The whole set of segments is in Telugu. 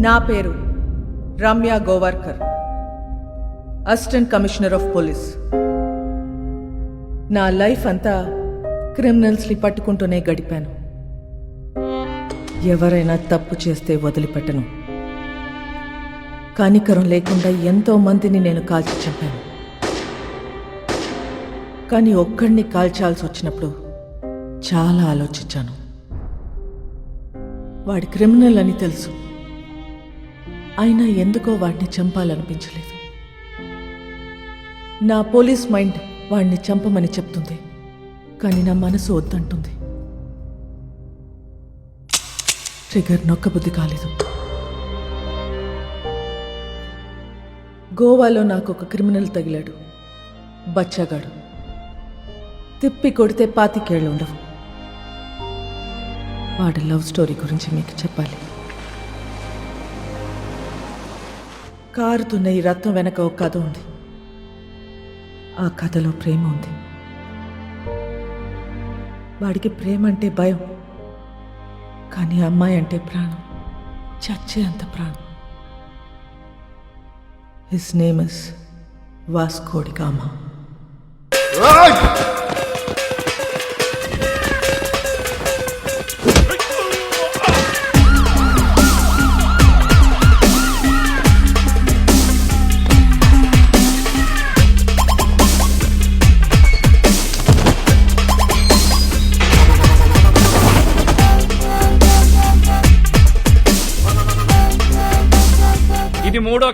నా పేరు Ramya Gowarikar assistant commissioner of police. నా లైఫ్ అంతా క్రిమినల్స్ని పట్టుకుంటూనే గడిపాను. ఎవరైనా తప్పు చేస్తే వదిలిపెట్టను. కనికరం లేకుండా ఎంతో మందిని నేను కాల్చి చంపాను. కానీ ఒక్కడిని కాల్చాల్సి వచ్చినప్పుడు చాలా ఆలోచించాను. వాడి క్రిమినల్ అని తెలుసు. అయినా ఎందుకో వాడిని చంపాలనిపించలేదు. నా పోలీస్ మైండ్ వాడిని చంపమని చెప్తుంది. కానీ నా మనసు వద్దంటుంది. ట్రిగర్ నొక్కబుద్ధి కాలేదు. గోవాలో నాకు ఒక క్రిమినల్ తగిలాడు. బచ్చగాడు. తిప్పి కొడితే పాతికేళ్ళు ఉండవు. వాడి లవ్ స్టోరీ గురించి మీకు చెప్పాలి. కారుతున్న ఈ రత్నం వెనక ఒక కథ ఉంది. ఆ కథలో ప్రేమ ఉంది. వాడికి ప్రేమ అంటే భయం. కానీ అమ్మాయి అంటే ప్రాణం. చచ్చే అంత ప్రాణం. His name is Vasco da Gama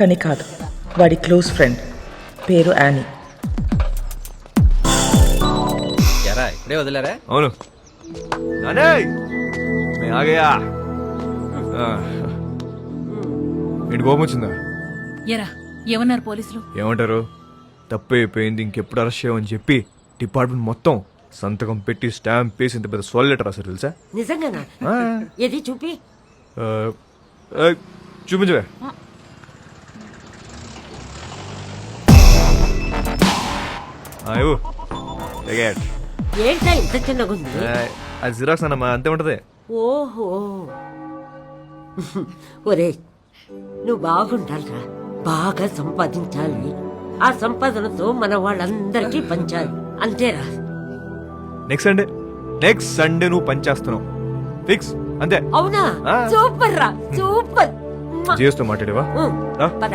కానీ కాదు వాడి క్లోజ్ ఫ్రెండ్. పేరు యానీ. ఎరా ఇప్పుడే వదిలేరా? అవును. నానే! మే ఆగయా ఏంటి కోపం వచ్చిందా? ఎరా ఏమన్నారు పోలీసులు? ఏమంటారు? తప్పు అయిపోయింది ఇంకెప్పుడు అరెస్ట్ చేయమని చెప్పి డిపార్ట్మెంట్ మొత్తం సంతకం పెట్టి స్టాంప్ వేసి ఇంత పెద్ద సోల్ లెటర్ రాశారు తెలుసా? నిజంగానా? ఆ, ఏది చూపి? ఆ, ఆ, చూపించవే. ఇవ్వు. Take it. ఏంటా ఇంత చిన్నగుంది ఆ, అది జిరాక్స్ అన్నమా అంతే ఉంటది. ఓహో. ఒరే నువ్వు బాగుండాలిరా. బాగా సంపాదించాలి. ఆ సంపాదనతో మన వాళ్ళందరికీ పంచాలి. అంతేరా? నెక్స్ట్ సండే నెక్స్ట్ సండే నువ్వు పనిచేస్తున్నావు ఫిక్స్ అంతే. అవునా? ఆ. సూపర్ రా సూపర్. జియోస్తో మాట్లాడేవా? ఉమ్, పద.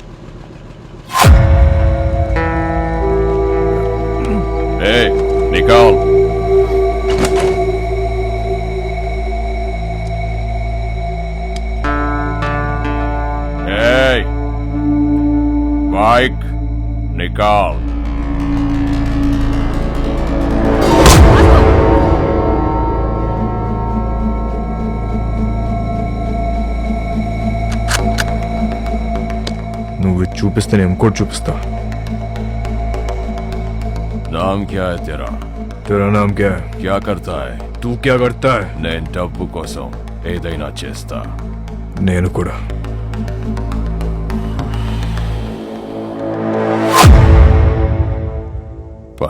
Mike, Nicole. నువ్వు ఇది చూపిస్తే నేను ఇంకోటి చూపిస్తా नाम क्या है तेरा तेरा नाम क्या है क्या करता है तू क्या करता है నేను డబ్బు కోసం ఏదైనా చేస్తా నేను కూడా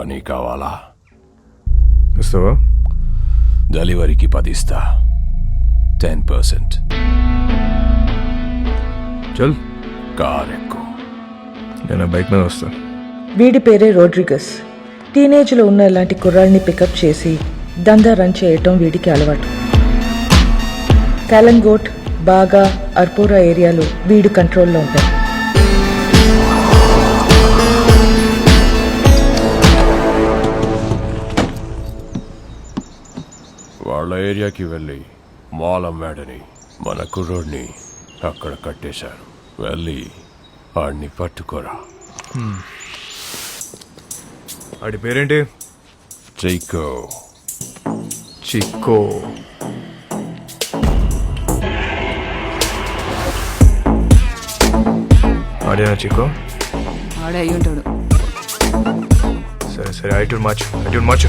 పని కావాలా ఇస్తావా? డెలివరీకి పదిస్తా. Ten percent. చల్. కార్ ఎక్కువ నేను బైక్ మీద వస్తా. వీడి పేరే రోడ్రిగస్. టీనేజ్లో ఉన్న ఇలాంటి కుర్రాళ్ళని పికప్ చేసి దందా రన్ చేయటం వీడికి అలవాటు. కాలంగోట్ బాగా అర్పోరా ఏరియాలో వీడు కంట్రోల్లో ఉంటాయి ఏరియాకి వెళ్ళి మాల్ అమ్మాడని మన కుర్రోడ్ని అక్కడ కట్టేశారు. వెళ్ళి ఆడిని పట్టుకోరా. ఆడి పేరేంటి? చైకో చిక్కో. ఆడేనా చిక్కో? ఆడే అయ్యి ఉంటాడు సరే సరే ఐటూర్ మార్చు ఐటూర్ మార్చు.